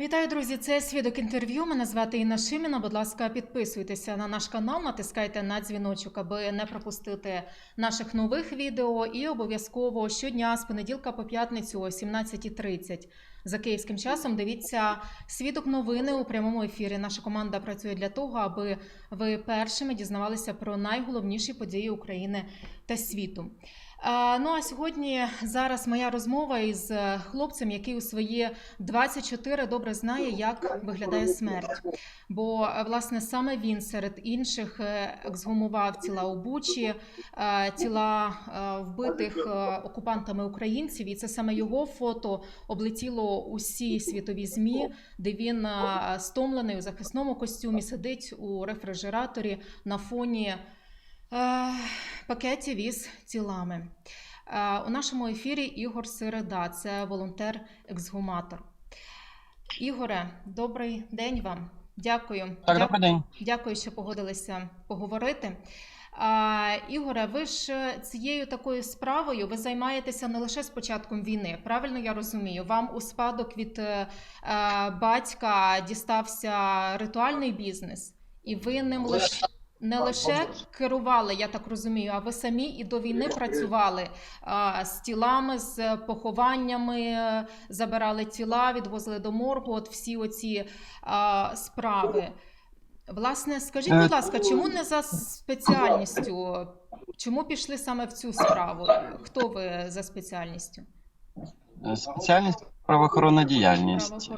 Вітаю, друзі! Це свідок інтерв'ю. Мене звати Інна Шиміна. Будь ласка, підписуйтеся на наш канал, натискайте на дзвіночок, аби не пропустити наших нових відео. І обов'язково щодня з понеділка по п'ятницю о 17.30 за київським часом. Дивіться свідок новини у прямому ефірі. Наша команда працює для того, аби ви першими дізнавалися про найголовніші події України та світу. Ну а сьогодні зараз моя розмова із е, хлопцем, який у свої 24 добре знає, як виглядає смерть. Бо е, власне саме він серед інших е, ексгумував тіла у Бучі, тіла вбитих окупантами українців, і це саме його фото облетіло усі світові змі, де він стомлений у захисному костюмі сидить у рефрижераторі на фоні. Е, пакетів із тілами. Е, У нашому ефірі Ігор Середа, це волонтер-ексгуматор. Ігоре, добрий день вам. Дякую. Так, Дя- добрий день. Дякую, що погодилися поговорити. А, Ігоре, ви ж е, цією такою справою ви займаєтеся не лише з початком війни. Правильно я розумію? Вам у спадок від е, е, батька дістався ритуальний бізнес, і ви ним лише не лише керували, я так розумію, а ви самі і до війни працювали а, з тілами, з похованнями, е, забирали тіла, відвозили до моргу. От всі оці а, справи. Власне, скажіть, Е, будь ласка, чому не за спеціальністю? Чому пішли саме в цю справу? Хто ви за спеціальністю? Е, Спеціальність правоохоронна діяльність.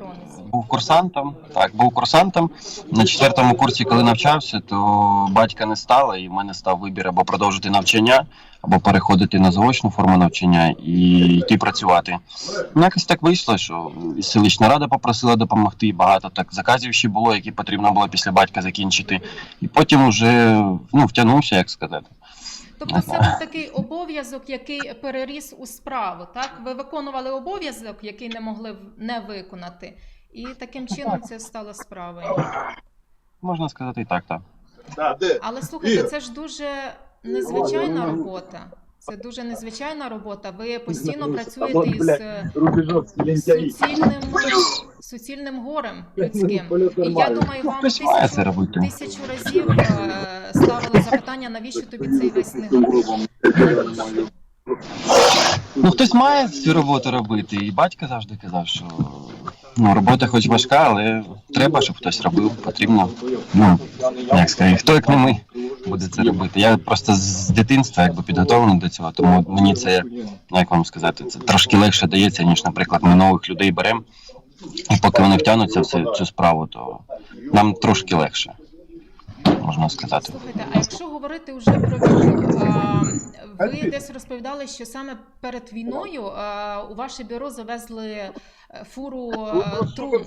Був курсантом. Так, був курсантом. На четвертому курсі, коли навчався, то батька не стало, і в мене став вибір або продовжити навчання, або переходити на заочну форму навчання і йти працювати. Ну, якось так вийшло, що селищна рада попросила допомогти. Багато так заказів ще було, які потрібно було після батька закінчити. І потім вже ну, втягнувся, як сказати. Тобто це був такий обов'язок, який переріс у справу. Так, ви виконували обов'язок, який не могли не виконати, і таким чином це стало справою. Можна сказати і так, так. Але слухайте, це ж дуже незвичайна робота. Це дуже незвичайна робота. Ви постійно працюєте із е, суцільним, суцільним горем людським. І я думаю, вам тисячу, тисячу разів е, запитання, навіщо тобі цей весь негатив? Навіщо? Ну, хтось має цю роботу робити, і батько завжди казав, що ну, робота хоч важка, але треба, щоб хтось робив, потрібно. Ну, як сказати, хто як не ми буде це робити. Я просто з дитинства якби підготовлений до цього, тому мені це, як вам сказати, це трошки легше дається, ніж, наприклад, ми нових людей беремо, і поки вони втягнуться в цю, цю справу, то нам трошки легше, можна сказати. Слухайте, а якщо говорити вже про війну, а, ви десь розповідали, що саме перед війною а, у ваше бюро завезли е, фуру е, трун.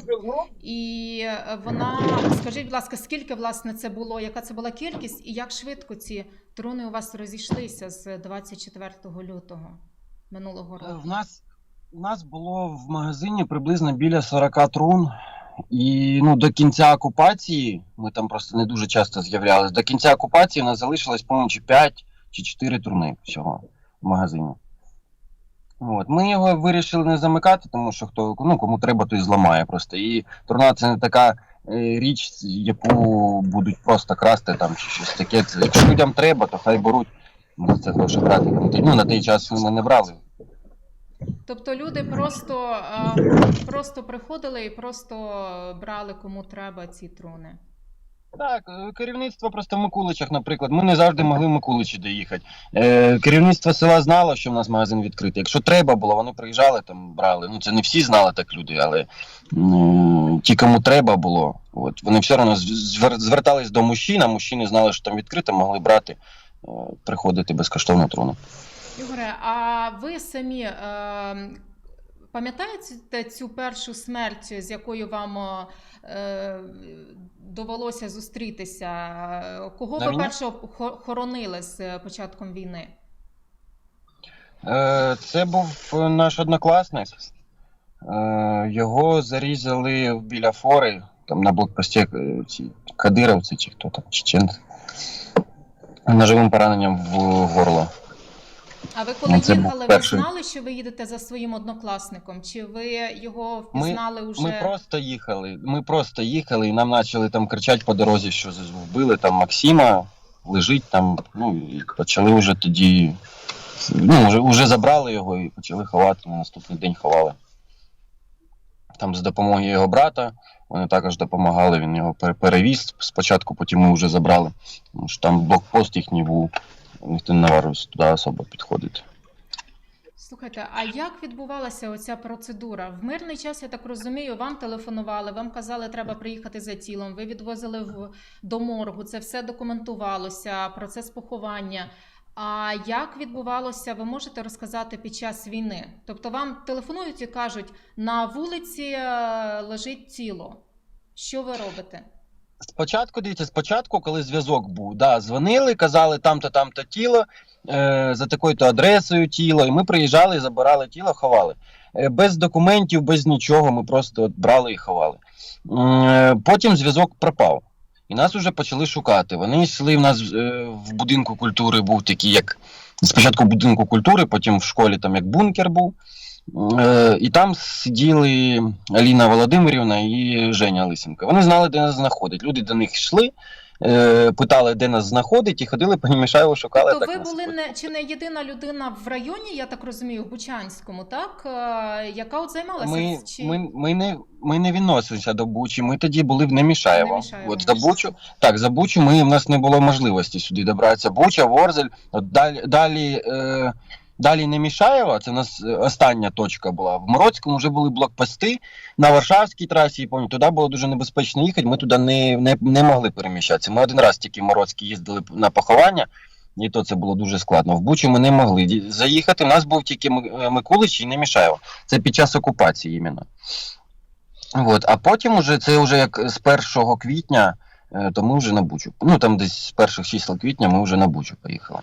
І е, вона, скажіть, будь ласка, скільки власне це було, яка це була кількість, і як швидко ці труни у вас розійшлися з 24 лютого минулого Е, року? В нас, в нас було в магазині приблизно біля 40 трун. І ну, до кінця окупації, ми там просто не дуже часто з'являлися. До кінця окупації у нас залишилось, по-моєму, чи 5 чи 4 труни всього в магазині. От. Ми його вирішили не замикати, тому що хто, ну, кому треба, той зламає просто. І труна це не така е, річ, яку будуть просто красти там чи щось таке. Якщо людям треба, то хай беруть. Ми це гроші брати. Ну, на той час ми не брали. Тобто люди просто, просто приходили і просто брали кому треба ці труни. Так, е, керівництво просто в Микуличах, наприклад. Ми не завжди могли в Микуличі доїхати. Е, керівництво села знало, що в нас магазин відкритий. Якщо треба було, вони приїжджали там, брали. Ну це не всі знали так люди, але м, ті, кому треба було, от вони все одно звер- звертались до мужчин, а мужчини знали, що там відкрито, могли брати, е, приходити безкоштовно труни. Ігоре, а ви самі е, пам'ятаєте цю першу смерть, з якою вам е, довелося зустрітися? Кого На ви першого хоронили з початком війни? Е, Це був наш однокласник. Е, Його зарізали біля фори, там на блокпості е, ці кадировці чи хто там, чеченці. Ножовим пораненням в горло. А ви коли Ну, це був їхали, ви знали, що ви їдете за своїм однокласником? Чи ви його Ми- впізнали вже? Ми просто їхали. Ми просто їхали, і нам почали там кричати по дорозі, що вбили там Максима, лежить там. Ну і почали вже тоді. Ну, вже, вже забрали його і почали ховати. На наступний день ховали. Там з допомогою його брата. Вони також допомагали, він його перевіз спочатку, потім ми вже забрали. Тому що там блокпост їхній був, ніхто не наварився туди особо підходити. Слухайте, а як відбувалася оця процедура? В мирний час, я так розумію, вам телефонували, вам казали, треба приїхати за тілом. Ви відвозили в до моргу, це все документувалося, процес поховання. А як відбувалося, ви можете розказати під час війни? Тобто вам телефонують і кажуть, на вулиці е, лежить тіло. Що ви робите? Спочатку, дивіться, спочатку, коли зв'язок був, да, дзвонили, казали там-то, там-то тіло, е, за такою-то адресою тіло, і ми приїжджали, забирали тіло, ховали. Е, без документів, без нічого, ми просто от брали і ховали. Е, потім зв'язок пропав. І нас вже почали шукати. Вони йшли в нас е, в будинку культури, був такий, як спочатку в будинку культури, потім в школі там як бункер був. Е, і там сиділи Аліна Володимирівна і Женя Лисенко. Вони знали, де нас знаходить. Люди до них йшли, е, питали, де нас знаходить, і ходили по Німішаєву, шукали. Тобто так ви нас були не чи не єдина людина в районі, я так розумію, в Бучанському, так? Е, Яка от займалася Ми, чи ми, ми, не, ми не відносилися до Бучі, ми тоді були в Немішаєво. Немішаєво. От за Бучу, так, за Бучу ми, в нас не було можливості сюди добратися. Буча, Ворзель, от далі, далі, е, далі Немішаєво, це у нас е, остання точка була. В Мороцькому вже були блокпости на Варшавській трасі, я пам'ятаю, туди було дуже небезпечно їхати, ми туди не, не, не могли переміщатися. Ми один раз тільки в Мороцький їздили на поховання. І то це було дуже складно. В Бучу ми не могли заїхати. У нас був тільки е, Микулич і Немішаєво. Це під час окупації іменно. От, а потім уже це вже як з 1 квітня, е, то ми вже на Бучу. Ну там десь з перших чисел квітня ми вже на Бучу поїхали.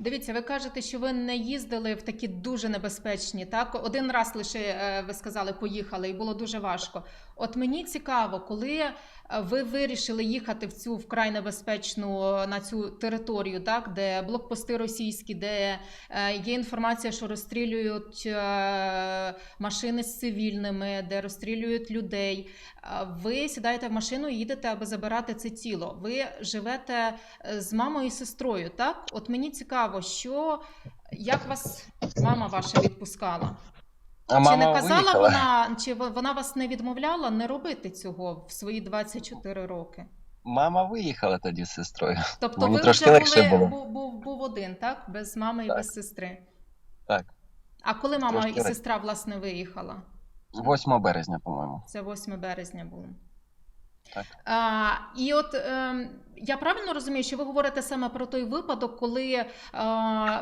Дивіться, ви кажете, що ви не їздили в такі дуже небезпечні, так? Один раз лише е, ви сказали, поїхали, і було дуже важко. От мені цікаво, коли е, ви вирішили їхати в цю вкрай небезпечну е, на цю територію, так, де блокпости російські, де е, є інформація, що розстрілюють машини з цивільними, де розстрілюють людей. Ви сідаєте в машину і їдете, аби забирати це тіло. Ви живете з мамою і сестрою, так? От мені цікаво, що як вас мама ваша відпускала? А чи не казала виїхала. вона, чи вона вас не відмовляла не робити цього в свої 24 роки? Мама виїхала тоді з сестрою. Тобто Мені ви трошки вже легше були, було. був, був, був один, так? Без мами і без сестри. Так. А коли мама Трошки і сестра власне виїхала? 8 березня, по-моєму. Це 8 березня було. Так. А, і от е, я правильно розумію, що ви говорите саме про той випадок, коли е,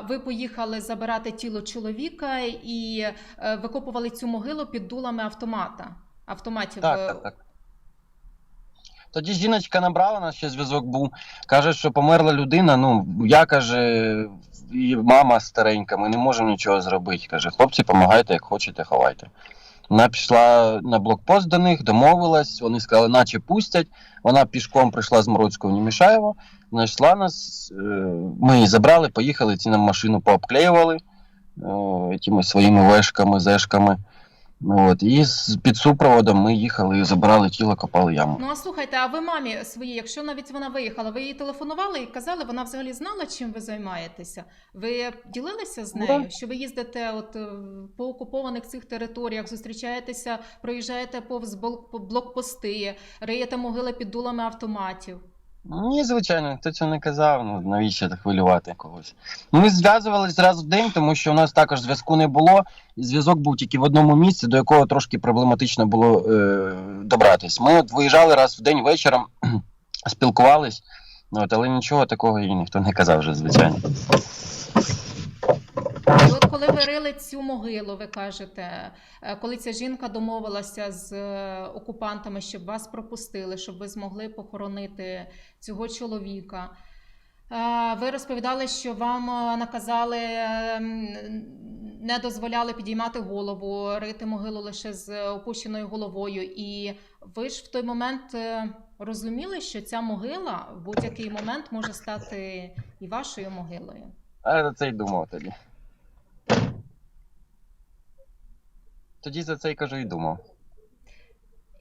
ви поїхали забирати тіло чоловіка і е, викопували цю могилу під дулами автомата. Автоматів. Так, е, так, так. Тоді жіночка набрала нас, ще зв'язок був. Каже, що померла людина. Ну, я каже, і мама старенька, ми не можемо нічого зробити. Каже, хлопці, допомагайте, як хочете, ховайте. Вона пішла на блокпост до них, домовилась, вони сказали, наче пустять. Вона пішком прийшла з Мородського в Німішаєво, знайшла нас, е, ми її забрали, поїхали, ці нам машину пообклеювали е, тими своїми вешками, зешками. Ну, От, і з під супроводом ми їхали, забирали тіло, копали яму. Ну а слухайте, а ви мамі своїй, якщо навіть вона виїхала, ви їй телефонували і казали, вона взагалі знала, чим ви займаєтеся? Ви ділилися з Ну, нею, да. що ви їздите от е, по окупованих цих територіях, зустрічаєтеся, проїжджаєте повз блок- блокпости, риєте могили під дулами автоматів. Ні, звичайно, ніхто цього не казав, ну навіщо так хвилювати когось. Ми зв'язувалися раз в день, тому що у нас також зв'язку не було, зв'язок був тільки в одному місці, до якого трошки проблематично було е, добратись. Ми от виїжджали раз в день вечором, спілкувались, ну, от, але нічого такого і ніхто не казав вже, звичайно. Ви рили цю могилу, ви кажете, е, коли ця жінка домовилася з е, окупантами, щоб вас пропустили, щоб ви змогли похоронити цього чоловіка. е, Ви розповідали, що вам наказали, не дозволяли підіймати голову, рити могилу лише з опущеною головою. І ви ж в той момент розуміли, що ця могила в будь-який момент може стати і вашою могилою. А це й думав тоді. Тоді за це й кажу і думав.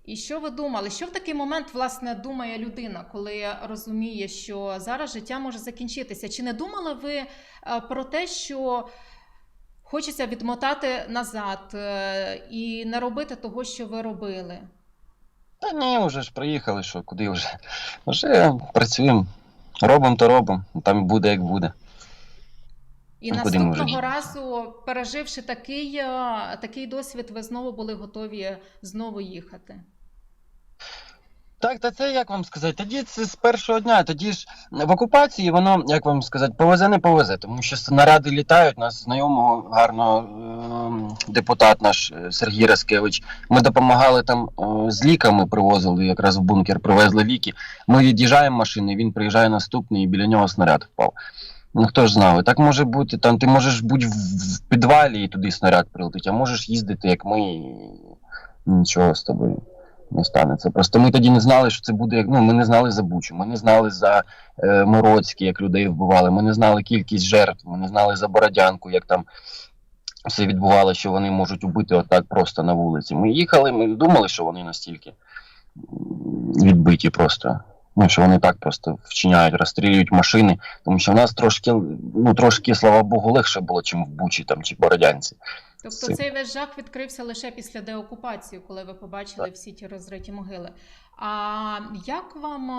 І що ви думали? Що в такий момент власне думає людина, коли розуміє, що зараз життя може закінчитися? Чи не думали ви е, про те, що хочеться відмотати назад е, і не робити того, що ви робили? Та ні, вже ж приїхали, що куди вже. Вже працюємо. Робимо, то робимо. Там буде як буде. І куди наступного разу, переживши такий, е, такий досвід, ви знову були готові знову їхати. Так, та це як вам сказати? Тоді це з першого дня. Тоді ж в окупації воно, як вам сказати, повезе, не повезе, тому що снаряди літають. Нас знайомого гарно ем, депутат наш е, Сергій Раскевич. Ми допомагали там е, з ліками, привозили якраз в бункер, привезли ліки. Ми від'їжджаємо машини, він приїжджає наступний, і біля нього снаряд впав. Ну хто ж знав? Так може бути. Там ти можеш бути в, підвалі і туди снаряд прилетить, а можеш їздити, як ми, і нічого з тобою не станеться. Просто ми тоді не знали, що це буде. як- Ну, ми не знали за Бучу, ми не знали за е, Мироцькі, як людей вбивали, ми не знали кількість жертв, ми не знали за Бородянку, як там все відбувалося, що вони можуть убити отак просто на вулиці. Ми їхали, ми думали, що вони настільки відбиті просто. Ну, що вони так просто вчиняють, розстрілюють машини, тому що в нас трошки, ну трошки, слава Богу, легше було, чим в Бучі там чи Бородянці. Тобто цей весь жах відкрився лише після деокупації, коли ви побачили всі ті розриті могили. А як вам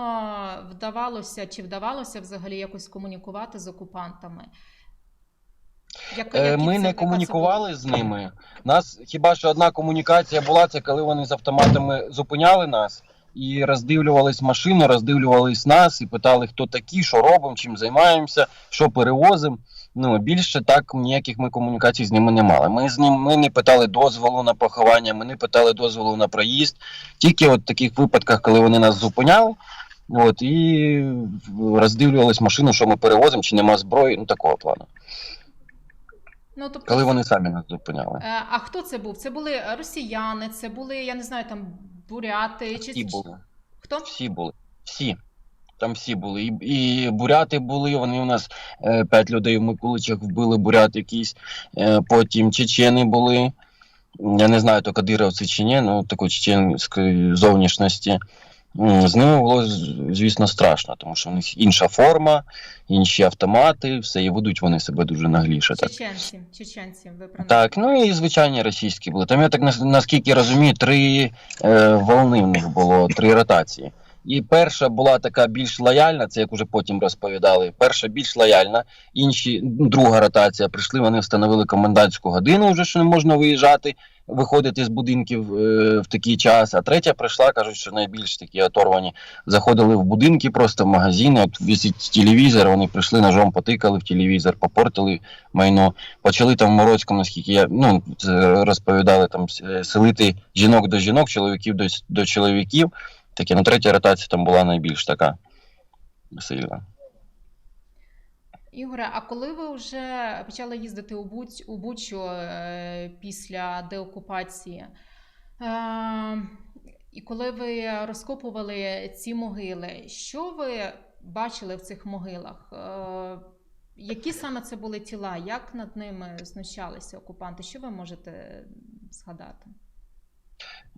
вдавалося чи вдавалося взагалі якось комунікувати з окупантами? Як, Е, Ми не комунікували з ними. Нас хіба що одна комунікація була, це коли вони з автоматами зупиняли нас і роздивлювались машину, роздивлювались нас і питали, хто такі, що робимо, чим займаємося, що перевозимо. Ну більше так ніяких ми комунікацій з ними не мали. Ми з ним ми не питали дозволу на поховання, ми не питали дозволу на проїзд. Тільки от в таких випадках, коли вони нас зупиняли. От і роздивлювались машину, що ми перевозимо, чи нема зброї, ну такого плану. Ну, тобто, Коли вони самі нас зупиняли. Е, А хто це був? Це були росіяни, це були, я не знаю, там буряти чи Всі були. хто? Всі були. Всі. Там всі були. І, і буряти були. Вони у нас е, п'ять людей в Микуличах вбили бурят якісь. Е, потім чечени були. Я не знаю, то кадировці чи ні, ну такої чеченської зовнішності. М, З ними було, звісно, страшно, тому що в них інша форма, інші автомати, все, і ведуть вони себе дуже нагліше. Так. Чеченці, чеченці, ви про. Так, ну і звичайні російські були. Там я так нас- наскільки розумію, три е, волни в них було, три ротації. І перша була така більш лояльна, це як уже потім розповідали. Перша більш лояльна, інші друга ротація. Прийшли, вони встановили комендантську годину, вже що не можна виїжджати, виходити з будинків е, в такий час. А третя прийшла, кажуть, що найбільш такі оторвані. Заходили в будинки, просто в магазини. От висить телевізор. Вони прийшли ножом, потикали в телевізор, попортили майно почали там в Морозькому, наскільки я ну розповідали там селити жінок до жінок, чоловіків до, до чоловіків. Таке, ну третя ротація там була найбільш така сильна. Ігоре, а коли ви вже почали їздити у, Буч, у Бучу е, після деокупації, е, і коли ви розкопували ці могили, що ви бачили в цих могилах? Е, які саме це були тіла? Як над ними знущалися окупанти? Що ви можете згадати?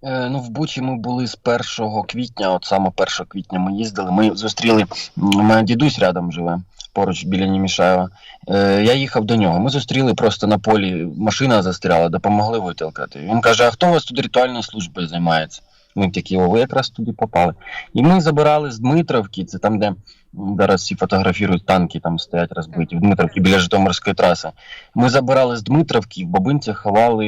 Ну, в Бучі ми були з 1 квітня, от саме 1 квітня ми їздили. Ми зустріли, у мене дідусь рядом живе, поруч біля Німішаєва. Е, я їхав до нього. Ми зустріли просто на полі, машина застряла, допомогли витолкати. Він каже: А хто у вас тут ритуальною службою займається? Ми такі, о, ви якраз туди попали. І ми забирали з Дмитровки, це там, де зараз всі фотографірують танки, там стоять розбиті, в Дмитровці біля Житомирської траси. Ми забирали з Дмитровки, в бабинцях ховали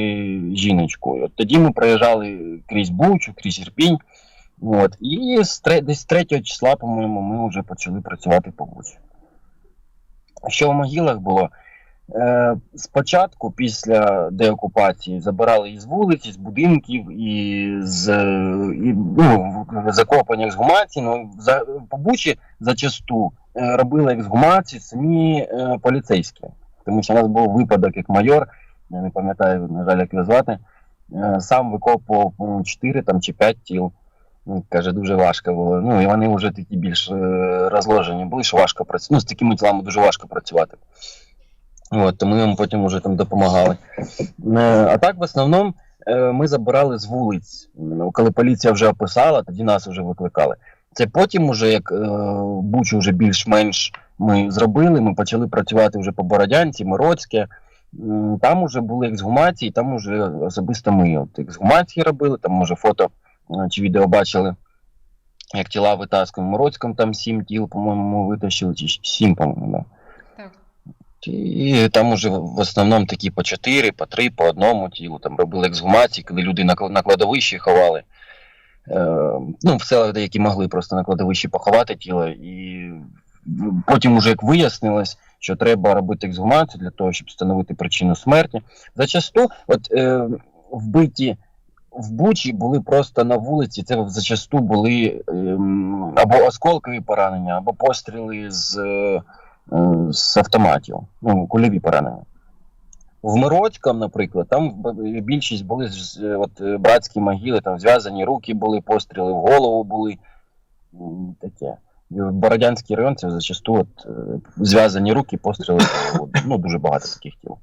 жіночку. От тоді ми проїжджали крізь Бучу, крізь Ірпінь. От. І з десь 3 числа, по-моєму, ми вже почали працювати по Бучі. Що в могилах було? Е, спочатку, після деокупації, забирали із вулиць, з будинків, і з і, ну, в- закопані ексгумації. Ну, за, по Бучі зачасту е, робили ексгумації самі е, поліцейські. Тому що у нас був випадок як майор, я не пам'ятаю, на жаль, як його звати, е, сам викопував 4 там, чи 5 тіл. Ну, Каже, дуже важко було. Ну і вони вже такі більш е, розложені були, що важко працювати. Ну, з такими тілами дуже важко працювати. От, то ми їм потім вже там допомагали. Е, а так, в основному, е, ми забирали з вулиць. Ну, Коли поліція вже описала, тоді нас вже викликали. Це потім, уже як Бучу вже більш-менш ми зробили, ми почали працювати вже по Бородянці, Мироцьке. Там уже були ексгумації, там уже особисто ми от ексгумації робили, там може фото чи відео бачили, як тіла витаскуємо. Мироцьком там сім тіл, по-моєму, витащили, чи сім, по-моєму, да. Так. І там уже в основному такі по чотири, по три, по одному тілу. Там робили ексгумації, коли люди на, на кладовищі ховали. Е, ну, в селах деякі могли просто на кладовищі поховати тіло. І потім, уже як вияснилось, що треба робити ексгумацію для того, щоб встановити причину смерті. Зачасту, от е, вбиті в Бучі були просто на вулиці, це зачасту були ем, або осколкові поранення, або постріли з, е, з автоматів, ну, кульові поранення. В Мироцькому, наприклад, там більшість були з- от, е, братські могили, там зв'язані руки були, постріли в голову були. Таке. І от Бородянський район це зачасту от, е, зв'язані руки, постріли в голову. Ну, дуже багато таких тіл.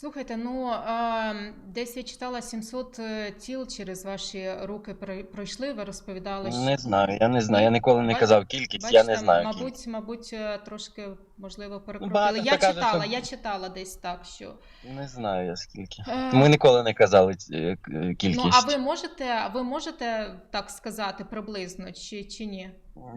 Слухайте, ну е, десь я читала 700 е, тіл через ваші руки прой- пройшли. Ви розповідали, що Не знаю, я не знаю. Я ніколи не казав кількість, я не знаю. Мабуть, кількість. мабуть, е, трошки можливо перекрутили. я кажуть, читала, що- я читала десь так, що Не знаю я скільки. Е, Ми ніколи не казали е, е, кількість. ну а ви можете, ви можете так сказати приблизно чи, чи ні?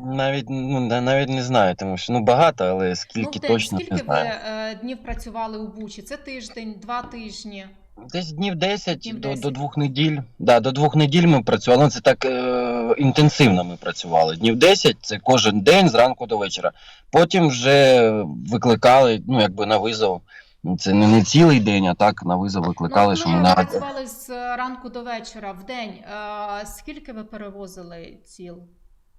Навіть ну на- навіть не знаю, тому що ну багато, але скільки ну, в точно скільки не ви е, днів працювали у Бучі? Це тиждень, два тижні. Десь днів 10 Днів до, 10. до двох неділь. Да, до двох неділь ми працювали. Ну, це так е, інтенсивно ми працювали. Днів 10 це кожен день зранку до вечора. Потім вже викликали, ну якби на визов. Це не, не цілий день, а так на визов викликали, ну, що ми на працювали з ранку до вечора в день. Е, скільки ви перевозили ціл?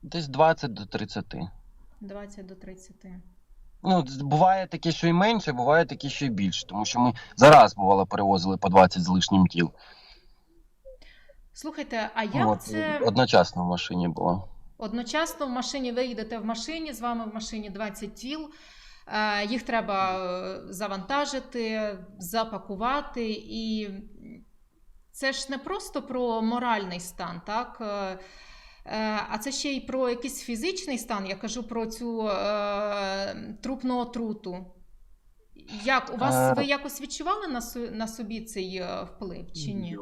десь 20 до 30. 20 до 30. Ну, буває таке, що і менше, буває таке, що і більше. Тому що ми зараз бувало перевозили по 20 з лишнім тіл. Слухайте, а як От, це Одночасно в машині було. одночасно в машині ви їдете в машині, з вами в машині 20 тіл. е, Їх треба е, завантажити, запакувати, і це ж не просто про моральний стан, так? Е, А це ще й про якийсь фізичний стан. Я кажу про цю е, трупну отруту. Як у вас Е. ви якось відчували на, на собі цей е, вплив чи ні?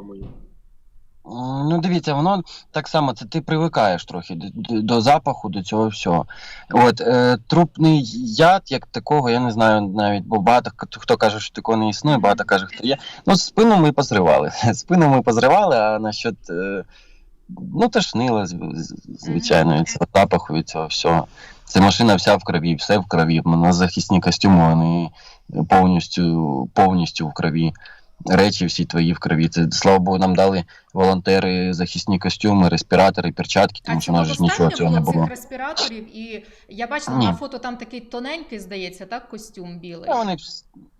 Ну, дивіться, воно так само, це ти привикаєш трохи до, до, запаху, до цього всього. От е, трупний яд, як такого, я не знаю навіть, бо багато хто- хто каже, що такого не існує, багато каже, хто є. Ну, спину ми позривали. Спину ми позривали, а насчет. Е, ну, тошнило, звичайно, від цього запаху, від цього всього. Це машина вся в крові, все в крові. На захисні костюми вони повністю, повністю в крові. Речі всі твої в крові. Це слава Богу, нам дали волонтери захисні костюми, респіратори, перчатки, тому що у нас ж нічого цього не було респіраторів, і я бачила Ні. на фото там такий тоненький, здається, так, костюм білий. Та вони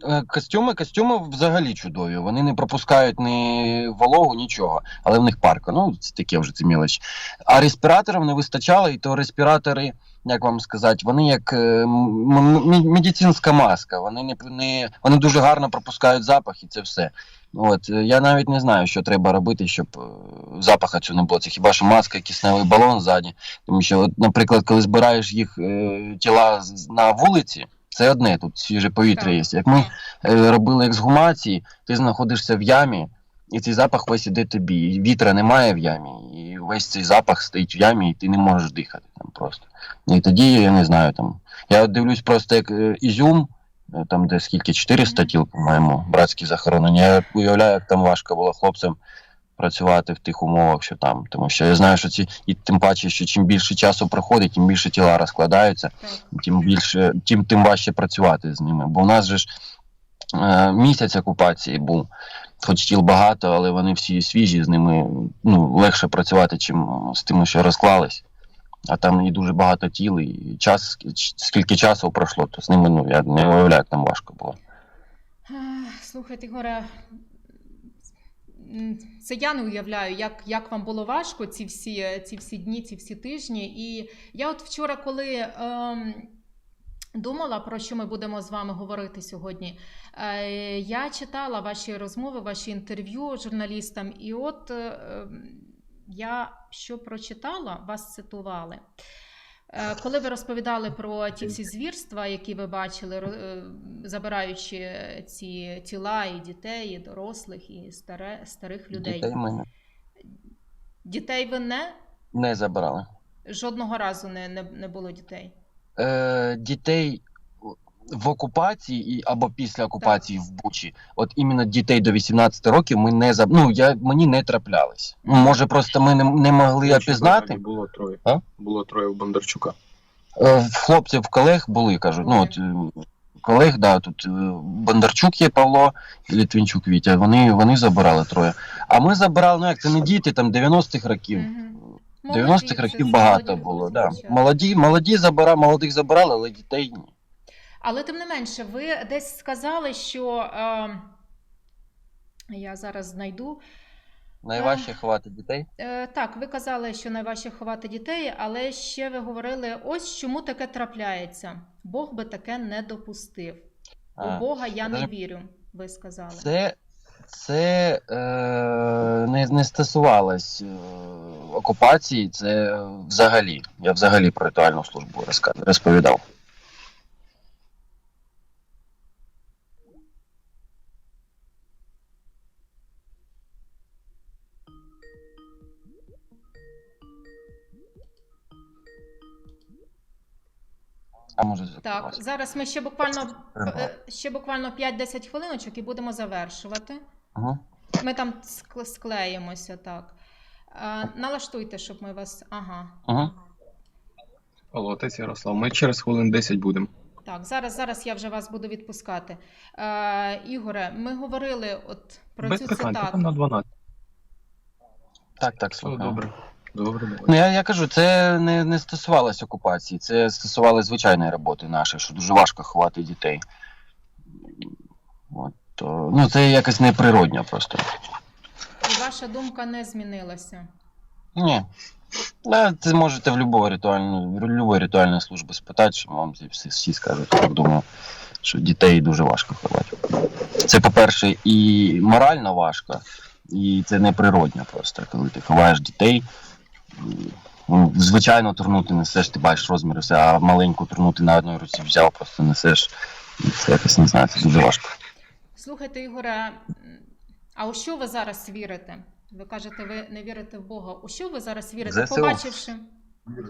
е, костюми, костюми взагалі чудові. Вони не пропускають ні вологу, нічого, але в них парка. Ну, це таке вже це мілоч. А респіраторів не вистачало, і то респіратори, як вам сказати, вони як е, медицинська маска. Вони не, не вони дуже гарно пропускають запах і це все. От е, я навіть не знаю, що треба робити, щоб е, запаха цього не було. Це хіба що маска, кисневий балон ззаді. Тому що, от, наприклад, коли збираєш їх е, тіла на вулиці, це одне, тут свіже повітря є. Як ми е, робили ексгумації, ти знаходишся в ямі, і цей запах весь іде тобі. І вітра немає в ямі, і весь цей запах стоїть в ямі, і ти не можеш дихати там просто. І тоді я не знаю там. Я дивлюсь просто як е, Ізюм, там де скільки 400 тіл, по-моєму, братські захоронення. Я уявляю, як там важко було хлопцям працювати в тих умовах, що там. Тому що я знаю, що ці, і тим паче, що чим більше часу проходить, тим більше тіла розкладаються тим більше, тим, тим важче працювати з ними. Бо у нас же ж е, місяць окупації був, хоч тіл багато, але вони всі свіжі, з ними ну, легше працювати, чим з тими, що розклались. А там і дуже багато тіл, і час, скільки часу пройшло, то з ними ну, я не уявляю, як там важко було. Слухайте, Ігоре, м, це я не уявляю, як, як вам було важко ці всі, ці всі дні, ці всі тижні. І я от вчора, коли ем, думала, про що ми будемо з вами говорити сьогодні. Е, Я читала ваші розмови, ваші інтерв'ю журналістам, і от е, я що прочитала, вас цитували. Е, Коли ви розповідали про ті всі звірства, які ви бачили, е, забираючи ці тіла і дітей, і дорослих, і старе, старих людей. Дітей ми не- Дітей ви не не забирали. жодного разу не, не, не було дітей. Е, дітей в окупації і або після окупації в Бучі, от іменно дітей до 18 років ми не заб... ну, я мені не траплялись. Ну, може, просто ми не, не могли опізнати. Було троє. А? Було троє у Бондарчука. Е, хлопців колег були, кажуть. Ну, от, е, колег, да, тут е, Бондарчук є Павло і Літвінчук Вітя. Вони, вони забирали троє. А ми забирали, ну як це не діти, там 90-х років. Мгм. 90-х років багато було. Да. Молоді, молоді забира, молодих забирали, але дітей ні. Але тим не менше, ви десь сказали, що е, я зараз знайду. Найважче ховати дітей. Е, так, ви казали, що найважче ховати дітей, але ще ви говорили: ось чому таке трапляється. Бог би таке не допустив. А, У Бога я не вірю, ви сказали. Це, це е, не, не стосувалось е, окупації, це взагалі. Я взагалі про ритуальну службу розповідав. Може Так, зараз ми ще буквально е, ще буквально 5-10 хвилиночок і будемо завершувати. Ага. Ми там склеїмося, так. Е, налаштуйте, щоб ми вас. Ага. Ага. Алло, отець Ярослав, ми через хвилин 10 будемо. Так, зараз, зараз я вже вас буду відпускати. Е, Ігоре, ми говорили от про Без цю питань, цитату. там на 12. Так, так, Все слухаю. добре. Добре, Ну, я, я кажу, це не, не стосувалося окупації, це стосувалося звичайної роботи нашої, що дуже важко ховати дітей. От, то, ну, це якось неприродньо просто. І ваша думка не змінилася. Ні. Да, це можете в любого ритуальну, в ритуальної служби спитати, що вам всі, всі скажуть, так думаю, що дітей дуже важко ховати. Це, по-перше, і морально важко, і це неприродньо просто, коли ти ховаєш дітей. Ну, Звичайно, турну ти несеш, ти бачиш розміри, все, а маленьку турну ти на одній руці взяв, просто несеш. Це якось не знаю, це дуже важко. Слухайте, Ігоре, а у що ви зараз вірите? Ви кажете, ви не вірите в Бога. У що ви зараз вірите? ЗСУ. Побачивши?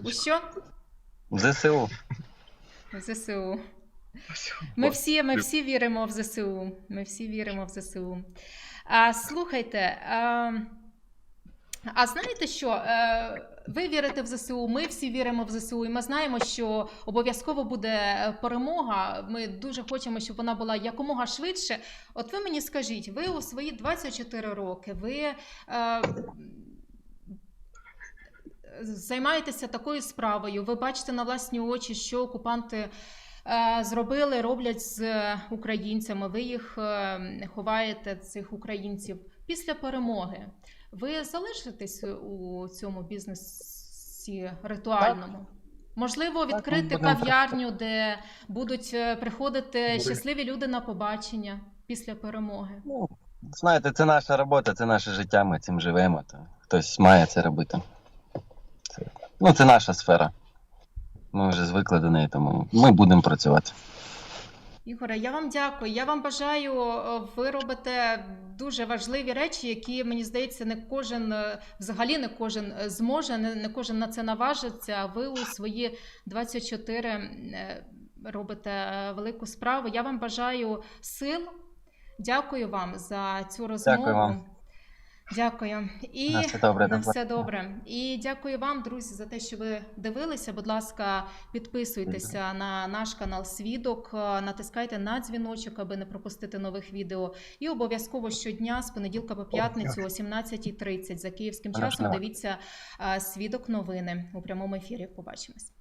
У що? В ЗСУ. В ЗСУ. Ми всі, ми всі віримо в ЗСУ. Ми всі віримо в ЗСУ. А, слухайте, а, а знаєте що? Е, Ви вірите в ЗСУ, ми всі віримо в ЗСУ, і ми знаємо, що обов'язково буде перемога. Ми дуже хочемо, щоб вона була якомога швидше. От ви мені скажіть, ви у свої 24 роки, ви е, займаєтеся такою справою, ви бачите на власні очі, що окупанти е, зробили, роблять з українцями. Ви їх е, ховаєте, цих українців після перемоги. Ви залишитесь у цьому бізнесі ритуальному? Можливо, відкрити будемо кав'ярню, де будуть е, приходити щасливі люди на побачення після перемоги. Ну, знаєте, це наша робота, це наше життя, ми цим живемо. То хтось має це робити. Це, ну, це наша сфера. Ми вже звикли до неї, тому ми будемо працювати. Ігоре, я вам дякую. Я вам бажаю. Ви робите дуже важливі речі, які мені здається, не кожен е, взагалі не кожен е, зможе, не, не кожен на це наважиться. А ви у свої 24 е, робите велику справу. Я вам бажаю сил. Дякую вам за цю розмову. Дякую вам. Дякую. І На все добре, на все добре. І дякую вам, друзі, за те, що ви дивилися. Будь ласка, підписуйтеся на наш канал Свідок, е, натискайте на дзвіночок, аби не пропустити нових відео. І обов'язково щодня з понеділка по п'ятницю о 17.30 за київським часом дивіться е, свідок новини у прямому ефірі. Побачимось.